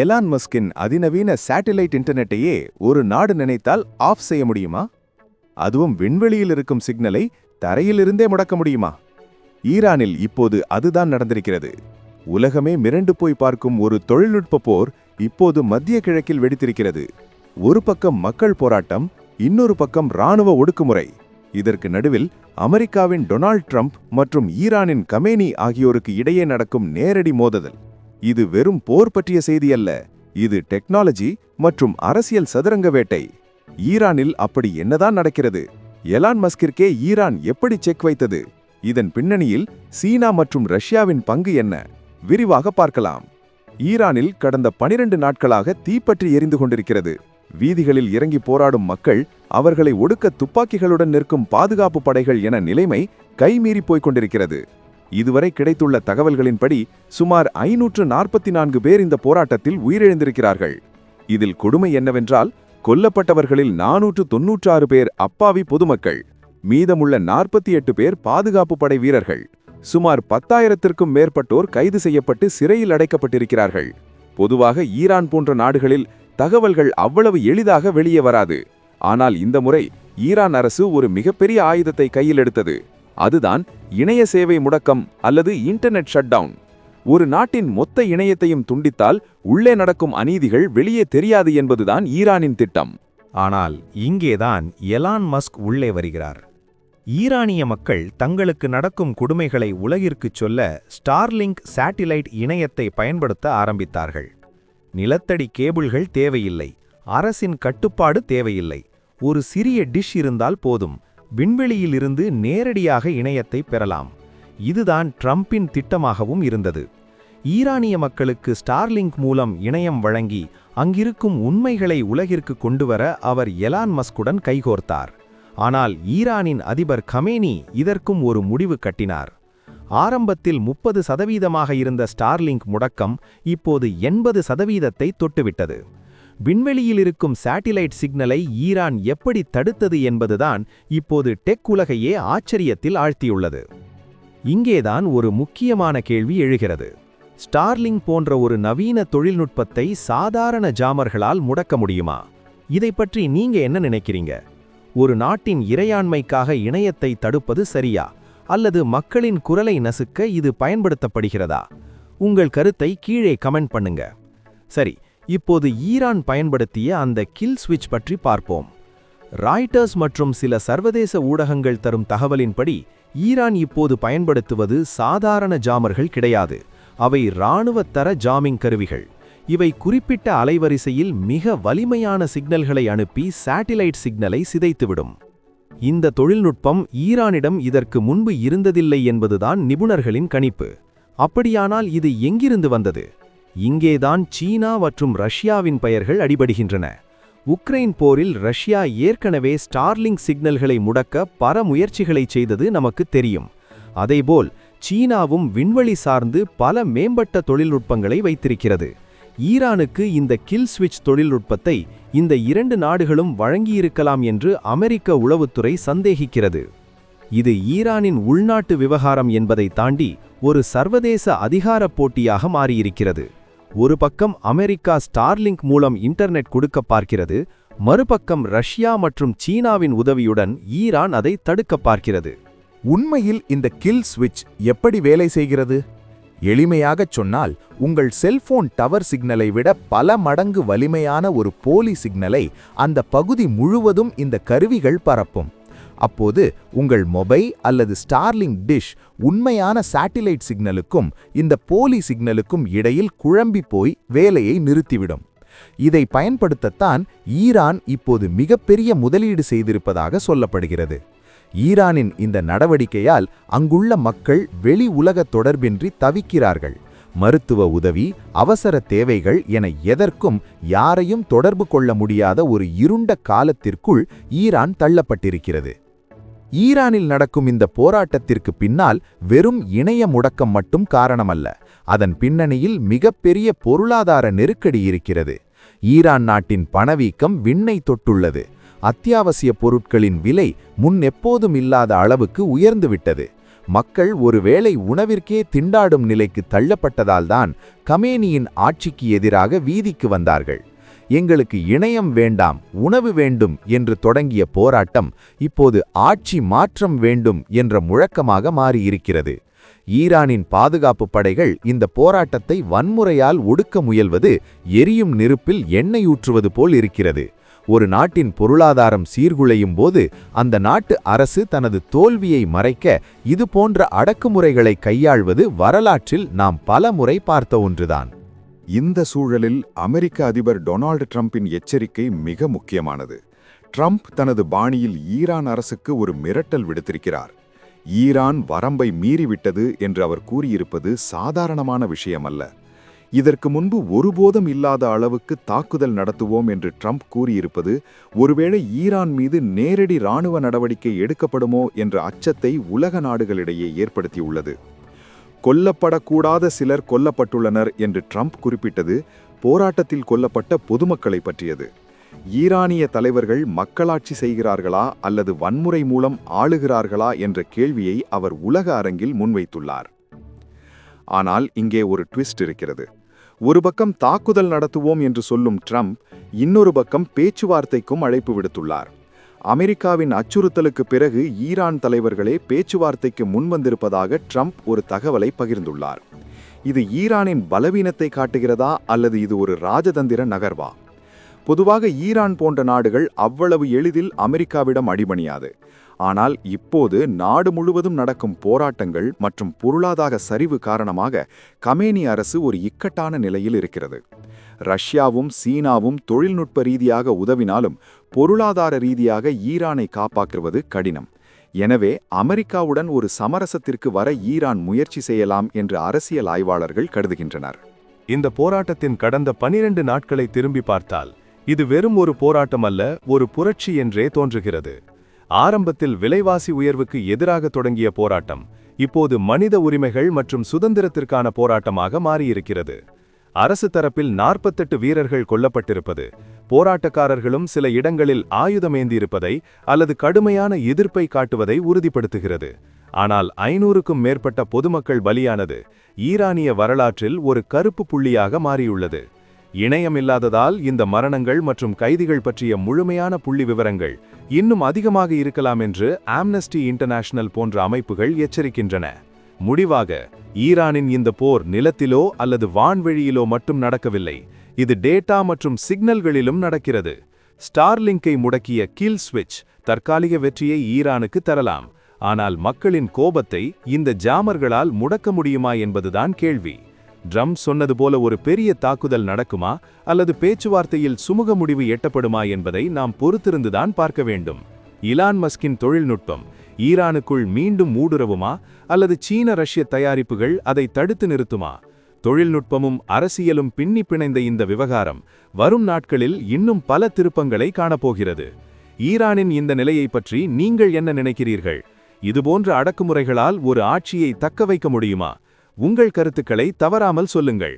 Elon மஸ்கின் அதிநவீன satellite இன்டர்நெட்டையே ஒரு நாடு நினைத்தால் ஆஃப் செய்ய முடியுமா? அதுவும் விண்வெளியில் இருக்கும் சிக்னலை தரையிலிருந்தே முடக்க முடியுமா? ஈரானில் இப்போது அதுதான் நடந்திருக்கிறது. உலகமே மிரண்டு போய் பார்க்கும் ஒரு தொழில்நுட்ப போர் இப்போது மத்திய கிழக்கில் வெடித்திருக்கிறது. ஒரு பக்கம் மக்கள் போராட்டம் இன்னொரு பக்கம் ராணுவ ஒடுக்குமுறை. இதற்கு நடுவில் அமெரிக்காவின் டொனால்ட் ட்ரம்ப் மற்றும் ஈரானின் கமேனி ஆகியோருக்கு இடையே நடக்கும் நேரடி மோதல் இது வெறும் போர் பற்றிய செய்தி அல்ல. இது டெக்னாலஜி மற்றும் அரசியல் சதுரங்க வேட்டை. ஈரானில் அப்படி என்னதான் நடக்கிறது? எலான் மஸ்கிற்கே ஈரான் எப்படி செக் வைத்தது? இதன் பின்னணியில் சீனா மற்றும் ரஷ்யாவின் பங்கு என்ன? விரிவாக பார்க்கலாம். ஈரானில் கடந்த பனிரெண்டு நாட்களாக தீப்பற்றி எரிந்து கொண்டிருக்கிறது. வீதிகளில் இறங்கி போராடும் மக்கள் அவர்களை ஒடுக்க துப்பாக்கிகளுடன் நிற்கும் பாதுகாப்பு படைகள் என நிலைமை கைமீறி போய்க் கொண்டிருக்கிறது. இதுவரை கிடைத்துள்ள தகவல்களின்படி சுமார் ஐநூற்று நாற்பத்தி நான்கு பேர் இந்த போராட்டத்தில் உயிரிழந்திருக்கிறார்கள். இதில் கொடுமை என்னவென்றால் கொல்லப்பட்டவர்களில் நானூற்று தொன்னூற்றாறு பேர் அப்பாவி பொதுமக்கள் மீதமுள்ள நாற்பத்தி எட்டு பேர் பாதுகாப்பு படை வீரர்கள் சுமார் பத்தாயிரத்திற்கும் மேற்பட்டோர் கைது செய்யப்பட்டு சிறையில் அடைக்கப்பட்டிருக்கிறார்கள். பொதுவாக ஈரான் போன்ற நாடுகளில் தகவல்கள் அவ்வளவு எளிதாக வெளியே வராது. ஆனால் இந்த முறை ஈரான் அரசு ஒரு மிகப்பெரிய ஆயுதத்தை கையில் எடுத்தது. அதுதான் இணைய சேவை முடக்கம் அல்லது இன்டர்நெட் ஷட்டவுன். ஒரு நாட்டின் மொத்த இணையத்தையும் துண்டித்தால் உள்ளே நடக்கும் அநீதிகள் வெளியே தெரியாது என்பதுதான் ஈரானின் திட்டம். ஆனால் இங்கேதான் எலான் மஸ்க் உள்ளே வருகிறார். ஈரானிய மக்கள் தங்களுக்கு நடக்கும் கொடுமைகளை உலகிற்குச் சொல்ல ஸ்டார்லிங்க் சேட்டிலைட் இணையத்தை பயன்படுத்த ஆரம்பித்தார்கள். நிலத்தடி கேபிள்கள் தேவையில்லை. அரசின் கட்டுப்பாடு தேவையில்லை. ஒரு சிறிய டிஷ் இருந்தால் போதும். விண்வெளியிலிருந்து நேரடியாக இணையத்தை பெறலாம். இதுதான் ட்ரம்பின் திட்டமாகவும் இருந்தது. ஈரானிய மக்களுக்கு ஸ்டார்லிங்க் மூலம் இணையம் வழங்கி அங்கிருக்கும் உண்மைகளை உலகிற்கு கொண்டுவர அவர் எலான் மஸ்குடன் கைகோர்த்தார். ஆனால் ஈரானின் அதிபர் கமேனி இதற்கும் ஒரு முடிவு கட்டினார். ஆரம்பத்தில் முப்பது சதவீதமாக இருந்த ஸ்டார்லிங்க் முடக்கம் இப்போது எண்பது சதவீதத்தை தொட்டுவிட்டது. விண்வெளியில் இருக்கும் சேட்டிலைட் சிக்னலை ஈரான் எப்படி தடுத்தது என்பதுதான் இப்போது டெக் உலகையே ஆச்சரியத்தில் ஆழ்த்தியுள்ளது. இங்கேதான் ஒரு முக்கியமான கேள்வி எழுகிறது. ஸ்டார்லிங் போன்ற ஒரு நவீன தொழில்நுட்பத்தை சாதாரண ஜாமர்களால் முடக்க முடியுமா? இதை பற்றி நீங்க என்ன நினைக்கிறீங்க? ஒரு நாட்டின் இறையாண்மைக்காக இணையத்தை தடுப்பது சரியா? அல்லது மக்களின் குரலை நசுக்க இது பயன்படுத்தப்படுகிறதா? உங்கள் கருத்தை கீழே கமெண்ட் பண்ணுங்க. சரி இப்போது ஈரான் பயன்படுத்திய அந்த கில் ஸ்விட்ச் பற்றி பார்ப்போம். ராய்டர்ஸ் மற்றும் சில சர்வதேச ஊடகங்கள் தரும் தகவலின்படி ஈரான் இப்போது பயன்படுத்துவது சாதாரண ஜாமர்கள் கிடையாது. அவை இராணுவத்தர ஜாமிங் கருவிகள். இவை குறிப்பிட்ட அலைவரிசையில் மிக வலிமையான சிக்னல்களை அனுப்பி சேட்டிலைட் சிக்னலை சிதைத்துவிடும். இந்த தொழில்நுட்பம் ஈரானிடம் இதற்கு முன்பு இருந்ததில்லை என்பதுதான் நிபுணர்களின் கணிப்பு. அப்படியானால் இது எங்கிருந்து வந்தது? இங்கேதான் சீனா மற்றும் ரஷ்யாவின் பெயர்கள் அடிபடுகின்றன. உக்ரைன் போரில் ரஷ்யா ஏற்கனவே ஸ்டார்லிங் சிக்னல்களை முடக்க பல முயற்சிகளை செய்தது நமக்கு தெரியும். அதேபோல் சீனாவும் விண்வெளி சார்ந்து பல மேம்பட்ட தொழில்நுட்பங்களை வைத்திருக்கிறது. ஈரானுக்கு இந்த கில் ஸ்விட்ச் தொழில்நுட்பத்தை இந்த இரண்டு நாடுகளும் வழங்கியிருக்கலாம் என்று அமெரிக்க உளவுத்துறை சந்தேகிக்கிறது. இது ஈரானின் உள்நாட்டு விவகாரம் என்பதை தாண்டி ஒரு சர்வதேச அதிகாரப் போட்டியாக மாறியிருக்கிறது. ஒரு பக்கம் அமெரிக்கா ஸ்டார்லிங்க் மூலம் இன்டர்நெட் கொடுக்க பார்க்கிறது மறுபக்கம் ரஷ்யா மற்றும் சீனாவின் உதவியுடன் ஈரான் அதை தடுக்க பார்க்கிறது. உண்மையில் இந்த கில் ஸ்விட்ச் எப்படி வேலை செய்கிறது? எளிமையாகச் சொன்னால் உங்கள் செல்போன் டவர் சிக்னலை விட பல மடங்கு வலிமையான ஒரு போலி சிக்னலை அந்த பகுதி முழுவதும் இந்த கருவிகள் பரப்பும். அப்போது உங்கள் மொபைல் அல்லது ஸ்டார்லிங் டிஷ் உண்மையான சேட்டிலைட் சிக்னலுக்கும் இந்த போலி சிக்னலுக்கும் இடையில் குழம்பி போய் வேலையை நிறுத்திவிடும். இதை பயன்படுத்தத்தான் ஈரான் இப்போது மிகப்பெரிய முதலீடு செய்திருப்பதாக சொல்லப்படுகிறது. ஈரானின் இந்த நடவடிக்கையால் அங்குள்ள மக்கள் வெளி உலக தொடர்பின்றி தவிக்கிறார்கள். மருத்துவ உதவி அவசர தேவைகள் என எதற்கும் யாரையும் தொடர்பு கொள்ள முடியாத ஒரு இருண்ட காலத்திற்குள் ஈரான் தள்ளப்பட்டிருக்கிறது. ஈரானில் நடக்கும் இந்த போராட்டத்திற்கு பின்னால் வெறும் இணைய முடக்கம் மட்டும் காரணமல்ல. அதன் பின்னணியில் மிகப்பெரிய பொருளாதார நெருக்கடி இருக்கிறது. ஈரான் நாட்டின் பணவீக்கம் விண்ணை தொட்டுள்ளது. அத்தியாவசிய பொருட்களின் விலை முன் எப்போதும் இல்லாத அளவுக்கு உயர்ந்துவிட்டது. மக்கள் ஒருவேளை உணவிற்கே திண்டாடும் நிலைக்கு தள்ளப்பட்டதால்தான் கமேனியின் ஆட்சிக்கு எதிராக வீதிக்கு வந்தார்கள். எங்களுக்கு இணையம் வேண்டாம் உணவு வேண்டும் என்று தொடங்கிய போராட்டம் இப்போது ஆட்சி மாற்றம் வேண்டும் என்ற முழக்கமாக மாறியிருக்கிறது. ஈரானின் பாதுகாப்பு படைகள் இந்த போராட்டத்தை வன்முறையால் ஒடுக்க முயல்வது எரியும் நெருப்பில் எண்ணெய் ஊற்றுவது போல் இருக்கிறது. ஒரு நாட்டின் பொருளாதாரம் சீர்குலையும் போது அந்த நாட்டு அரசு தனது தோல்வியை மறைக்க இதுபோன்ற அடக்குமுறைகளை கையாள்வது வரலாற்றில் நாம் பல முறை பார்த்த ஒன்றுதான். இந்த சூழலில் அமெரிக்க அதிபர் டொனால்டு ட்ரம்பின் எச்சரிக்கை மிக முக்கியமானது. ட்ரம்ப் தனது பாணியில் ஈரான் அரசுக்கு ஒரு மிரட்டல் விடுத்திருக்கிறார். ஈரான் வரம்பை மீறிவிட்டது என்று அவர் கூறியிருப்பது சாதாரணமான விஷயமல்ல. இதற்கு முன்பு ஒருபோதும் இல்லாத அளவுக்கு தாக்குதல் நடத்துவோம் என்று ட்ரம்ப் கூறியிருப்பது ஒருவேளை ஈரான் மீது நேரடி இராணுவ நடவடிக்கை எடுக்கப்படுமோ என்ற அச்சத்தை உலக நாடுகளிடையே ஏற்படுத்தியுள்ளது. கொல்லப்படக்கூடாத சிலர் கொல்லப்பட்டுள்ளனர் என்று ட்ரம்ப் குறிப்பிட்டது போராட்டத்தில் கொல்லப்பட்ட பொதுமக்களை பற்றியது. ஈரானிய தலைவர்கள் மக்களாட்சி செய்கிறார்களா அல்லது வன்முறை மூலம் ஆளுகிறார்களா என்ற கேள்வியை அவர் உலக அரங்கில் முன்வைத்துள்ளார். ஆனால் இங்கே ஒரு ட்விஸ்ட் இருக்கிறது. ஒரு பக்கம் தாக்குதல் நடத்துவோம் என்று சொல்லும் ட்ரம்ப் இன்னொரு பக்கம் பேச்சுவார்த்தைக்கும் அழைப்பு விடுத்துள்ளார். அமெரிக்காவின் அச்சுறுத்தலுக்கு பிறகு ஈரான் தலைவர்களே பேச்சுவார்த்தைக்கு முன்வந்திருப்பதாக ட்ரம்ப் ஒரு தகவலை பகிர்ந்துள்ளார். இது ஈரானின் பலவீனத்தை காட்டுகிறதா அல்லது இது ஒரு ராஜதந்திர நகர்வா? பொதுவாக ஈரான் போன்ற நாடுகள் அவ்வளவு எளிதில் அமெரிக்காவிடம் அடிபணியாது. ஆனால் இப்போது நாடு முழுவதும் நடக்கும் போராட்டங்கள் மற்றும் பொருளாதார சரிவு காரணமாக கமேனி அரசு ஒரு இக்கட்டான நிலையில் இருக்கிறது. ரஷ்யாவும் சீனாவும் தொழில்நுட்ப ரீதியாக உதவினாலும் பொருளாதார ரீதியாக ஈரானை காப்பாற்றுவது கடினம். எனவே அமெரிக்காவுடன் ஒரு சமரசத்திற்கு வர ஈரான் முயற்சி செய்யலாம் என்று அரசியல் ஆய்வாளர்கள் கருதுகின்றனர். இந்த போராட்டத்தின் கடந்த பனிரெண்டு நாட்களை திரும்பி பார்த்தால் இது வெறும் ஒரு போராட்டம் அல்ல ஒரு புரட்சி என்றே தோன்றுகிறது. ஆரம்பத்தில் விலைவாசி உயர்வுக்கு எதிராக தொடங்கிய போராட்டம் இப்போது மனித உரிமைகள் மற்றும் சுதந்திரத்திற்கான போராட்டமாக மாறியிருக்கிறது. அரசு தரப்பில் நாற்பத்தெட்டு வீரர்கள் கொல்லப்பட்டிருப்பது போராட்டக்காரர்களும் சில இடங்களில் ஆயுதமேந்தியிருப்பதை அல்லது கடுமையான எதிர்ப்பை காட்டுவதை உறுதிப்படுத்துகிறது. ஆனால் ஐநூறுக்கும் மேற்பட்ட பொதுமக்கள் பலியானது ஈரானிய வரலாற்றில் ஒரு கருப்பு புள்ளியாக மாறியுள்ளது. இணையம் இல்லாததால் இந்த மரணங்கள் மற்றும் கைதிகள் பற்றிய முழுமையான புள்ளி விவரங்கள் இன்னும் அதிகமாக இருக்கலாம் என்று ஆம்னஸ்டி இன்டர்நேஷனல் போன்ற அமைப்புகள் எச்சரிக்கின்றன. முடிவாக ஈரானின் இந்த போர் நிலத்திலோ அல்லது வான்வெளியிலோ மட்டும் நடக்கவில்லை. இது டேட்டா மற்றும் சிக்னல்களிலும் நடக்கிறது. ஸ்டார்லிங்கை முடக்கிய கில் ஸ்விட்ச் தற்காலிக வெற்றியை ஈரானுக்கு தரலாம். ஆனால் மக்களின் கோபத்தை இந்த ஜாமர்களால் முடக்க முடியுமா என்பதுதான் கேள்வி. ட்ரம் சொன்னது போல ஒரு பெரிய தாக்குதல் நடக்குமா அல்லது பேச்சுவார்த்தையில் சுமூக முடிவு எட்டப்படுமா என்பதை நாம் பொறுத்திருந்துதான் பார்க்க வேண்டும். இலான் மஸ்கின் தொழில்நுட்பம் ஈரானுக்குள் மீண்டும் ஊடுருவுமா அல்லது சீன ரஷ்ய தயாரிப்புகள் அதை தடுத்து நிறுத்துமா? தொழில்நுட்பமும் அரசியலும் பின்னி பிணைந்த இந்த விவகாரம் வரும் நாட்களில் இன்னும் பல திருப்பங்களை காணப்போகிறது. ஈரானின் இந்த நிலையை பற்றி நீங்கள் என்ன நினைக்கிறீர்கள்? இதுபோன்ற அடக்குமுறைகளால் ஒரு ஆட்சியை தக்க வைக்க முடியுமா? உங்கள் கருத்துக்களை தவறாமல் சொல்லுங்கள்.